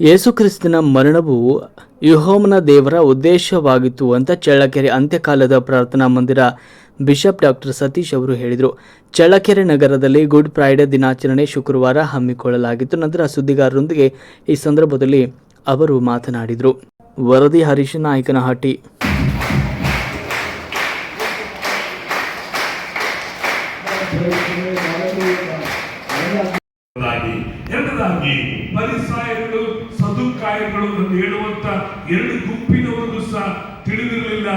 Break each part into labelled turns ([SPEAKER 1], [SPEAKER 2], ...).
[SPEAKER 1] ಯೇಸುಕ್ರಿಸ್ತನ ಮರಣವು ಯುಹೋಮನ ದೇವರ ಉದ್ದೇಶವಾಗಿತ್ತು ಅಂತ ಚಳ್ಳಕೆರೆ ಅಂತ್ಯಕಾಲದ ಪ್ರಾರ್ಥನಾ ಮಂದಿರ ಬಿಷಪ್ ಡಾಕ್ಟರ್ ಸತೀಶ್ ಅವರು ಹೇಳಿದರು. ಚಳ್ಳಕೆರೆ ನಗರದಲ್ಲಿ ಗುಡ್ ಫ್ರೈಡೆ ದಿನಾಚರಣೆ ಶುಕ್ರವಾರ ಹಮ್ಮಿಕೊಳ್ಳಲಾಗಿತ್ತು. ನಂತರ ಸುದ್ದಿಗಾರರೊಂದಿಗೆ ಈ ಸಂದರ್ಭದಲ್ಲಿ ಅವರು ಮಾತನಾಡಿದರು. ವರದಿ ಹರೀಶ್ ನಾಯಕನಹಟ್ಟಿ.
[SPEAKER 2] ಪರಿಸಾಯಗಳು ಸದುಕಾಯಗಳು ಎಂದು ಹೇಳುವಂತ ಎರಡು ಗುಂಪಿನವರಿಗೂ ಸಹ ತಿಳಿದಿರಲಿಲ್ಲ.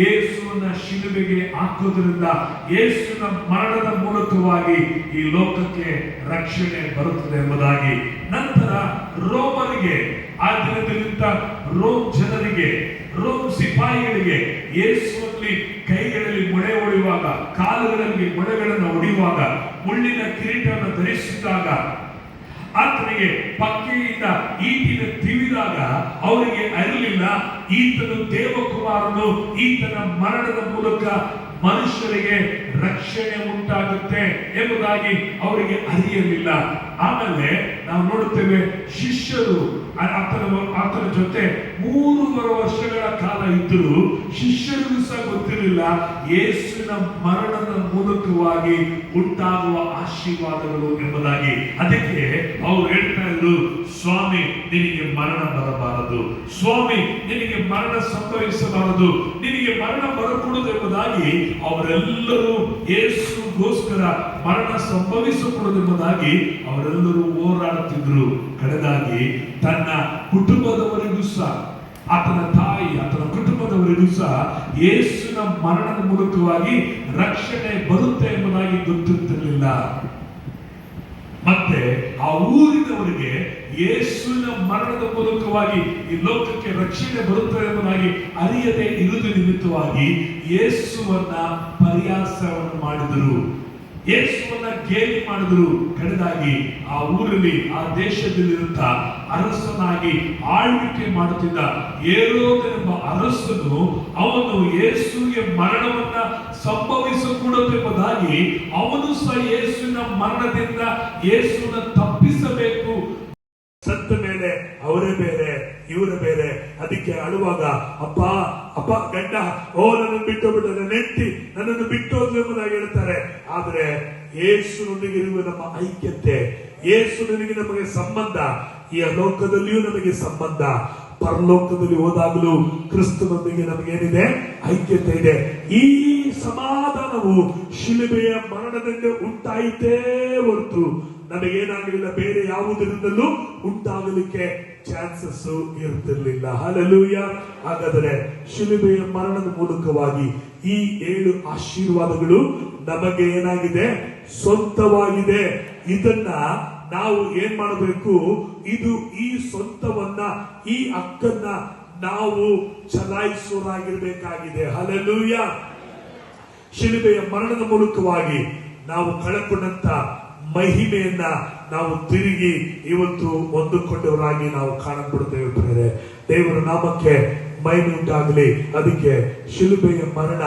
[SPEAKER 2] ಯೇಸುವನ್ನ ಶಿಲುಬೆಗೆ ಹಾಕೋದ್ರಿಂದ ಯೇಸುವಿನ ಮರಣದ ಮೂಲಕವಾಗಿ ಈ ಲೋಕಕ್ಕೆ ರಕ್ಷಣೆ ಬರುತ್ತದೆ ಎಂಬುದಾಗಿ. ನಂತರ ರೋಮರಿಗೆ, ಆ ದಿನದಿಂದ ರೋಮ್ ಜನರಿಗೆ, ರೋಮ್ ಸಿಪಾಯಿಗಳಿಗೆ ಯೇಸುವಲ್ಲಿ ಕೈಗಳಲ್ಲಿ ಮೊಳೆ ಹೊಡೆಯುವಾಗ, ಕಾಲುಗಳಲ್ಲಿ ಮೊಳೆಗಳನ್ನು ಹೊಡೆಯುವಾಗ, ಮುಳ್ಳಿನ ಕಿರೀಟವನ್ನು ಧರಿಸಿದಾಗ ಆತನಿಗೆ ಪಕ್ಕೆಯಿಂದ ಈಟಿನ ತಿಳಿದಾಗ ಅವರಿಗೆ ಅರಿಲಿಲ್ಲ. ಈತನು ದೇವಕುಮಾರನು. ಈತನ ಮರಣದ ಮೂಲಕ ಮನುಷ್ಯರಿಗೆ ರಕ್ಷಣೆ ಉಂಟಾಗುತ್ತೆ ಎಂಬುದಾಗಿ ಅವರಿಗೆ ಅರಿಯಲಿಲ್ಲ. ಆಮೇಲೆ ನಾವು ನೋಡುತ್ತೇವೆ ಶಿಷ್ಯರು ಆತನ ಆತನ ಜೊತೆ ಮೂರುವರೆ ವರ್ಷಗಳ ಕಾಲ ಇದ್ದರೂ ಶಿಷ್ಯರಿಗೂ ಸಹ ಗೊತ್ತಿರಲಿಲ್ಲ, ಯೇಸುವಿನ ಮರಣದ ಮೂಲಕವಾಗಿ ಉಂಟಾಗುವ ಆಶೀರ್ವಾದಗಳು ಎಂಬುದಾಗಿ. ಅದಕ್ಕೆ ಅವ್ರು ಹೇಳ್ತಾ ಇದ್ರು ಸ್ವಾಮಿ, ನಿನಗೆ ಮರಣ ಬರಬಾರದು. ಸ್ವಾಮಿ, ನಿನಗೆ ಮರಣ ಸಂಭವಿಸಬಾರದು. ನಿನಗೆ ಮರಣ ಬರಕೂಡದು ಎಂಬುದಾಗಿ ಅವರೆಲ್ಲರೂ ಯೇಸುಗೋಸ್ಕರ ಮರಣ ಸಂಭವಿಸಕೂಡದು ಎಂಬುದಾಗಿ ಅವರೆಲ್ಲರೂ ಹೋರಾಡುತ್ತಿದ್ರು ಕಡೆದಾಗಿ ತನ್ನ ಕುಟುಂಬದವರಿಗೂ ಸಹ, ಆತನ ತಾಯಿ, ಆತನ ಕುಟುಂಬದವರಿಗೂ ಸಹ ಯೇಸುವಿನ ಮರಣದ ಮೂಲಕವಾಗಿ ರಕ್ಷಣೆ ಬರುತ್ತೆ ಎಂಬುದಾಗಿ ಗೊತ್ತಿರ್ತಿರ್ಲಿಲ್ಲ ಮತ್ತೆ ಆ ಊರಿನವರಿಗೆ ಯೇಸುವಿನ ಮರಣದ ಮೂಲಕವಾಗಿ ಈ ಲೋಕಕ್ಕೆ ರಕ್ಷಣೆ ಬರುತ್ತದೆ ಎಂಬುದಾಗಿ ಅರಿಯದೆ ಇರುವುದು ನಿಮಿತ್ತವಾಗಿ ಯೇಸುವನ್ನ ಪರ್ಯಾಸವನ್ನು ಮಾಡಿದರು. ಯೇಸುವನ್ನ ಗೇಲಿ ಮಾಡಿದರು. ಕಡೆದಾಗಿ ಆ ಊರಲ್ಲಿ, ಆ ದೇಶದಲ್ಲಿರುತ್ತ ಅರಸನಾಗಿ ಆಳ್ವಿಕೆ ಮಾಡುತ್ತಿದ್ದ ಏರೋದನೆಂಬ ಅರಸನು ಅವನು ಯೇಸುವಿಗೆ ಮರಣವನ್ನ ಸಂಭವಿಸಕೂಡದೆಂಬುದಾಗಿ ಅವನು ಸಹ ಯೇಸುವಿನ ಮರಣದಿಂದ ಯೇಸುವನ್ನ ತಪ್ಪಿಸಬೇಕು ಸತ್ತ ಮೇಲೆ ಅವರೇ ಬೇರೆ ಇವರೇ ಬೇರೆ ಅದಕ್ಕೆ ಅಳುವಾಗ ಅಪ್ಪ ಅಪ್ಪ ಗಂಡ ಓ ನನ್ನನ್ನು ಬಿಟ್ಟು ಬಿಟ್ಟು ನನ್ನ ನೆಟ್ಟಿ ನನ್ನನ್ನು ಬಿಟ್ಟು ಎಂಬುದಾಗಿ ಹೇಳ್ತಾರೆ. ಆದ್ರೆ ಯೇಸುನೊಂದಿಗೆ ಇರುವ ನಮ್ಮ ಐಕ್ಯತೆ ಯೇಸುನೊಂದಿಗೆ ನಮಗೆ ಸಂಬಂಧ, ಈ ಲೋಕದಲ್ಲಿಯೂ ನಮಗೆ ಸಂಬಂಧ. ಪರಲೋಕದಲ್ಲಿ ಹೋದಾಗಲೂ ಕ್ರಿಸ್ತನೊಂದಿಗೆ ನಮಗೇನಿದೆ? ಐಕ್ಯತೆ ಇದೆ. ಈ ಸಮಾಧಾನವು ಶಿಲುಬೆಯ ಮರಣದಿಂದ ಉಂಟಾಯಿತೇ ಹೊರತು ನಮಗೇನಾಗಲಿಲ್ಲ ಬೇರೆ ಯಾವುದರಿಂದಲೂ ಉಂಟಾಗಲಿಕ್ಕೆ ಚಾನ್ಸಸ್ ಇರ್ತಿರ್ಲಿಲ್ಲ. ಹಲಲೂಯ ಹಾಗಾದರೆ ಶಿಲುಬೆಯ ಮರಣದ ಮೂಲಕವಾಗಿ ಈ ಏಳು ಆಶೀರ್ವಾದಗಳು ನಮಗೆ ಏನಾಗಿದೆ? ಸ್ವಂತವಾಗಿದೆ. ಇದನ್ನ ನಾವು ಏನ್ ಮಾಡಬೇಕು? ಇದು ಈ ಸ್ವಂತವನ್ನ, ಈ ಹಕ್ಕನ್ನ ನಾವು ಚಲಾಯಿಸೋರಾಗಿರ್ಬೇಕಾಗಿದೆ. ಹಲಲೂಯ ಶಿಲುಬೆಯ ಮರಣದ ಮೂಲಕವಾಗಿ ನಾವು ಕಳಕೊಂಡಂತ ಮಹಿಮೆಯನ್ನ ನಾವು ತಿರುಗಿ ಇವತ್ತು ಹೊಂದಿಕೊಂಡವರಾಗಿ ನಾವು ಕಾಣಬಿಡುತ್ತೇವೆ ಪ್ರೇರೆ ದೇವರ ನಾಮಕ್ಕೆ ಮಹಿಮೆ ಉಂಟಾಗಲಿ. ಅದಕ್ಕೆ ಶಿಲುಬೆಯ ಮರಣ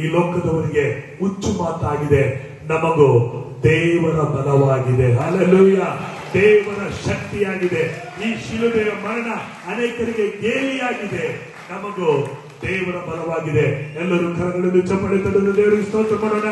[SPEAKER 2] ಈ ಲೋಕದವರಿಗೆ ಹುಚ್ಚು ಮಾತಾಗಿದೆ. ನಮಗೂ ದೇವರ ಬಲವಾಗಿದೆ. ಅಲ್ಲೂಯ್ಯ ದೇವರ ಶಕ್ತಿಯಾಗಿದೆ. ಈ ಶಿಲುಬೆಯ ಮರಣ ಅನೇಕರಿಗೆ ಗೇಲಿಯಾಗಿದೆ. ನಮಗೂ ದೇವರ ಬಲವಾಗಿದೆ. ಎಲ್ಲರೂ ಕರಗಳನ್ನು ಚಪ್ಪಳೆ ತಂದು ದೇವರಿಗೆ ಸ್ತೋತ್ರ ಮಾಡೋಣ.